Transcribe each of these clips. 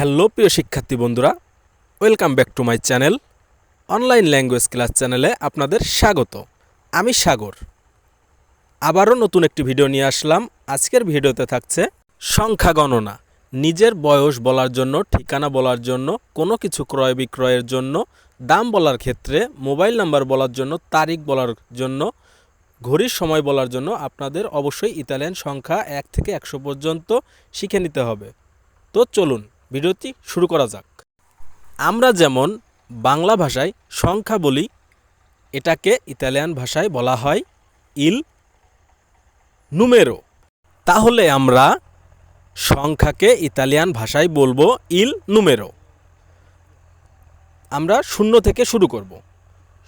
Hello প্রিয় শিক্ষার্থী বন্ধুরা, welcome back to my channel, online language class চ্যানেলে আপনাদের স্বাগত। আমি সাগর। আবারও নতুন একটি ভিডিও নিয়ে আসলাম। আজকের ভিডিওতে থাকছে সংখ্যা গণনা। নিজের বয়স বলার জন্য, ঠিকানা বলার জন্য, কোনো কিছু ক্রয় বিক্রয়ের জন্য, দাম বলার ক্ষেত্রে, মোবাইল নাম্বার বলার জন্য, তারিখ বলার জন্য, ঘড়ির সময় বলার জন্য আপনাদের অবশ্যই ইতালিয়ান সংখ্যা এক থেকে একশো পর্যন্ত শিখে নিতে হবে। তো চলুন ভিডিওটি শুরু করা যাক। আমরা যেমন বাংলা ভাষায় সংখ্যা বলি, এটাকে ইতালিয়ান ভাষায় বলা হয় ইল নুমেরো। তাহলে আমরা সংখ্যাকে ইতালিয়ান ভাষায় বলব ইল নুমেরো। আমরা শূন্য থেকে শুরু করব।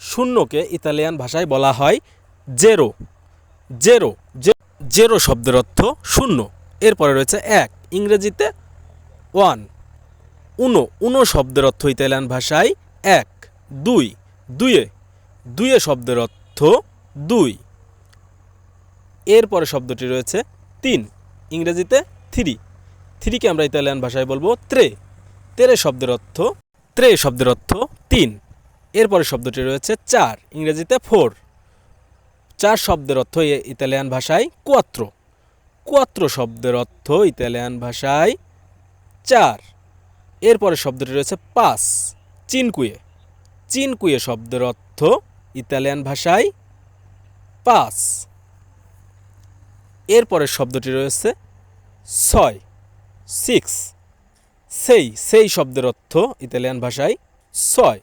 শূন্যকে ইতালিয়ান ভাষায় বলা হয় জেরো। জেরো জেরো শব্দের অর্থ শূন্য। এরপরে রয়েছে এক, ইংরেজিতে ওয়ান। উনো উনো শব্দের অর্থ ইতালিয়ান ভাষায় এক, দুই, দুয়ে। দুয়ে শব্দের অর্থ দুই। এরপরে শব্দটি রয়েছে তিন, ইংরেজিতে থ্রি। থ্রিকে আমরা ইতালিয়ান ভাষায় বলব ত্রে। তেরে শব্দের অর্থ, ত্রে শব্দের অর্থ তিন। এরপরে শব্দটি রয়েছে চার, ইংরেজিতে ফোর। চার শব্দের অর্থ ইতালিয়ান ভাষায় কুয়াত্র। কুয়াত্র শব্দের অর্থ ইতালিয়ান ভাষায় চার। এরপরে শব্দটি রয়েছে পাঁচ। চিনকুয়ে। চিনকুয়ে শব্দের অর্থ ইতালিয়ান ভাষায় পাঁচ। এরপরে শব্দটি রয়েছে ছয়, সিক্স। সেই সেই শব্দের অর্থ ইতালিয়ান ভাষায় ছয়।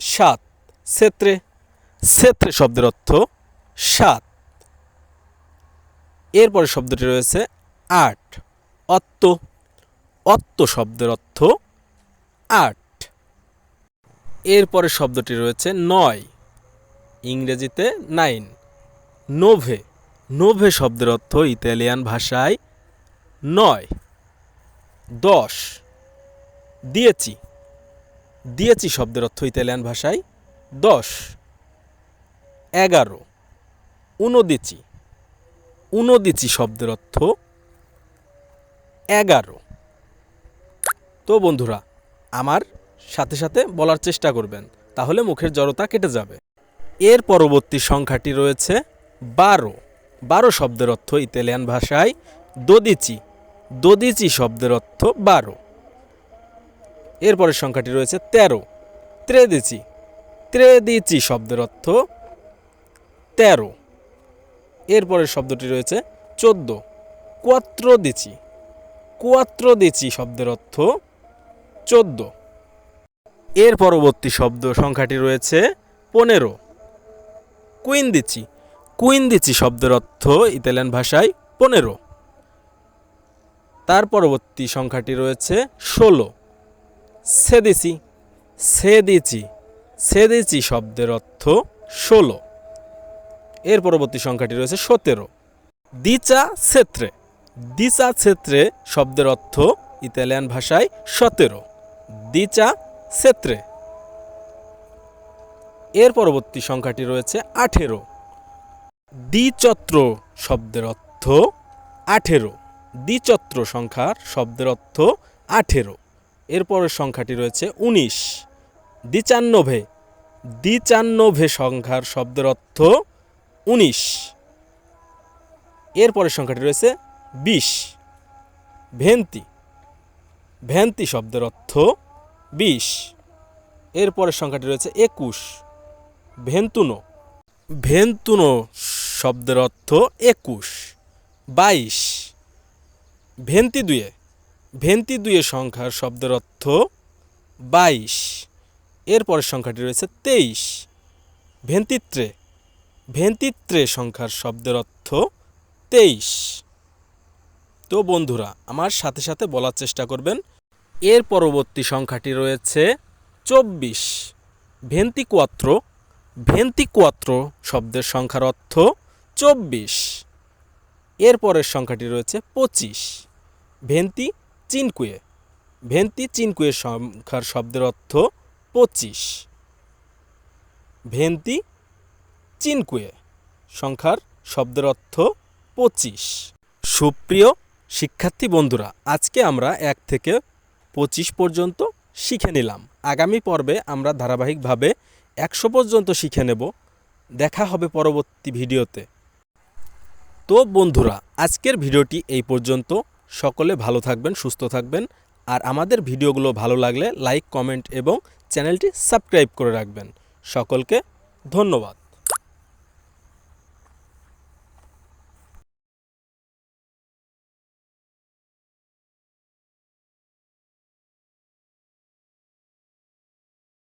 সাত, সেত্রে। সেত্রে শব্দের অর্থ সাত। এরপরে শব্দটি রয়েছে আট। অত্ত অত্ত শব্দের অর্থ আট। এরপরে শব্দটি রয়েছে নয়, ইংরেজিতে নাইন। নোভে নোভে শব্দের অর্থ ইতালিয়ান ভাষায় নয়, দশ। দিয়েছি দিয়েছি শব্দের অর্থ ইতালিয়ান ভাষায় দশ। এগারো, উনদিচি উনদিচি শব্দের অর্থ এগারো। তো বন্ধুরা, আমার সাথে সাথে বলার চেষ্টা করবেন, তাহলে মুখের জড়তা কেটে যাবে। এর পরবর্তী সংখ্যাটি রয়েছে বারো। বারো শব্দের অর্থ ইতালিয়ান ভাষায় দদিচি। দদিচি শব্দের অর্থ বারো। এরপরের সংখ্যাটি রয়েছে তেরো। ত্রেদিচি। ত্রেদিচি শব্দের অর্থ তেরো। এরপরের শব্দটি রয়েছে চোদ্দ। কোয়াত্র দিচি কোয়াত্র দিচি শব্দের অর্থ চোদ্দ। এর পরবর্তী শব্দ সংখ্যাটি রয়েছে পনেরো। কুইন দিচি। কুইন দিচি শব্দের অর্থ ইতালিয়ান ভাষায় পনেরো। তার পরবর্তী সংখ্যাটি রয়েছে ষোলো। সেদিচি সেদিচি সেদিচি শব্দের অর্থ ষোলো। এর পরবর্তী সংখ্যাটি রয়েছে সতেরো। দিচা ক্ষেত্রে দিচা ক্ষেত্রে শব্দের অর্থ ইতালিয়ান ভাষায় সতেরো। দিচা ক্ষেত্রে এর পরবর্তী সংখ্যাটি রয়েছে আঠেরো। দ্বিচত্র শব্দের অর্থ আঠেরো। দ্বিচত্র সংখ্যার শব্দের অর্থ আঠেরো। এরপরের সংখ্যাটি রয়েছে উনিশ। দ্বিচান্নভে দ্বিচান্নভে সংখ্যার শব্দের অর্থ উনিশ। এরপরের সংখ্যাটি রয়েছে বিশ ভেন্তি। ভ্যান্তি শব্দের অর্থ বিশ এরপরের সংখ্যাটি রয়েছে একুশ। ভেন্তুনো। ভেন্তুনো শব্দের অর্থ একুশ, বাইশ। ভেন্তি দুয়ে। ভেন্তি দুয়ে সংখ্যার শব্দের অর্থ বাইশ। এরপরের সংখ্যাটি রয়েছে তেইশ। ভেন্তিত্রে। ভেন্তিত্রে সংখ্যার শব্দের অর্থ তেইশ। তো বন্ধুরা, আমার সাথে সাথে বলার চেষ্টা করবেন। এর পরবর্তী সংখ্যাটি রয়েছে চব্বিশ। ভেন্তি কোয়াত্র ভেন্তি কোয়াত্র শব্দের সংখ্যার অর্থ চব্বিশ। এর পরের সংখ্যাটি রয়েছে পঁচিশ। ভেন্তি চিনকুয়ে ভেন্তি চিনকুয়ে সংখ্যার শব্দের অর্থ পঁচিশ। ভেন্তি চিনকুয়ে সংখ্যার শব্দের অর্থ পঁচিশ। সুপ্রিয় শিক্ষার্থী বন্ধুরা, আজকে আমরা এক থেকে পঁচিশ পর্যন্ত শিখে নিলাম। আগামী পর্বে আমরা ধারাবাহিকভাবে একশো পর্যন্ত শিখে নেব। দেখা হবে পরবর্তী ভিডিওতে। তো বন্ধুরা, আজকের ভিডিওটি এই পর্যন্ত। সকলে ভালো থাকবেন, সুস্থ থাকবেন। আর আমাদের ভিডিওগুলো ভালো লাগলে লাইক, কমেন্ট এবং চ্যানেলটি সাবস্ক্রাইব করে রাখবেন। সকলকে ধন্যবাদ।